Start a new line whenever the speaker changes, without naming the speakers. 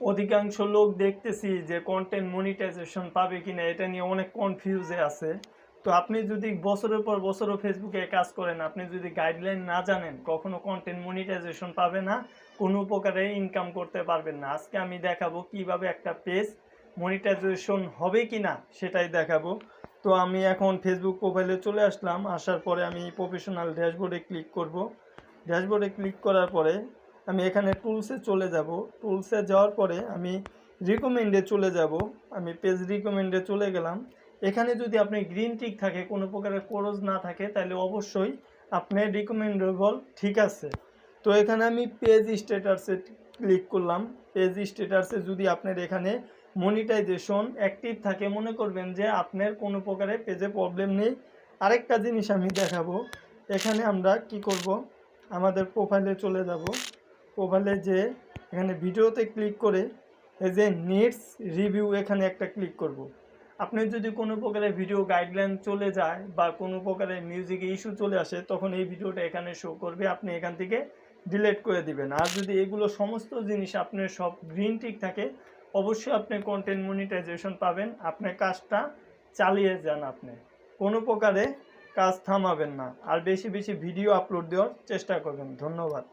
অধিকাংশ লোক দেখতেছি যে কন্টেন্ট মনিটাইজেশন পাবে কি না এটা নিয়ে অনেক কনফিউজে আছে। তো আপনি যদি বছরের পর বছরও ফেসবুকে কাজ করেন, আপনি যদি গাইডলাইন না জানেন, কখনো কন্টেন্ট মনিটাইজেশন পাবে না, কোনো প্রকারে ইনকাম করতে পারবেন না। আজকে আমি দেখাবো কীভাবে একটা পেজ মনিটাইজেশন হবে কি না সেটাই দেখাবো। তো আমি এখন ফেসবুক প্রোফাইলে চলে আসলাম, আসার পরে আমি প্রফেশনাল ড্যাশবোর্ডে ক্লিক করব। ড্যাশবোর্ডে ক্লিক করার পরে আমি এখানে টুলসে চলে যাব। টুলসে যাওয়ার পরে আমি রিকমেন্ডে চলে যাব। আমি পেজ রিকমেন্ডে চলে গেলাম। এখানে যদি আপনি গ্রিন টিক থাকে, কোনো প্রকারের কোরজ না থাকে, তাহলে অবশ্যই আপনার রিকমেন্ডেবল ঠিক আছে। তো এখানে আমি পেজ স্ট্যাটাসে ক্লিক করলাম। পেজ স্ট্যাটাসে যদি আপনার এখানে মনিটাইজেশন অ্যাক্টিভ থাকে, মনে করবেন যে আপনার কোনো প্রকারের পেজে প্রবলেম নেই। আরেকটা জিনিস আমি দেখাবো। এখানে আমরা কি করব? আমাদের প্রোফাইলে চলে যাব। প্রোফাইলে যে এখানে ভিডিওতে ক্লিক করে এই যে নিডস রিভিউ এখানে একটা ক্লিক করব। আপনি যদি কোনো প্রকারের ভিডিও গাইডলাইন চলে যায় বা কোনো প্রকারের মিউজিকে ইস্যু চলে আসে, তখন এই ভিডিওটা এখানে শো করবে, আপনি এখান থেকে ডিলিট করে দিবেন। আর যদি এগুলো সমস্ত জিনিস আপনার সব গ্রিন টিক থাকে, অবশ্যই আপনি কন্টেন্ট মনিটাইজেশন পাবেন। আপনার কাজটা চালিয়ে যান আপনি। কোনো প্রকারে কাজ থামাবেন না। আর বেশি বেশি ভিডিও আপলোড দেওয়ার চেষ্টা করবেন। ধন্যবাদ।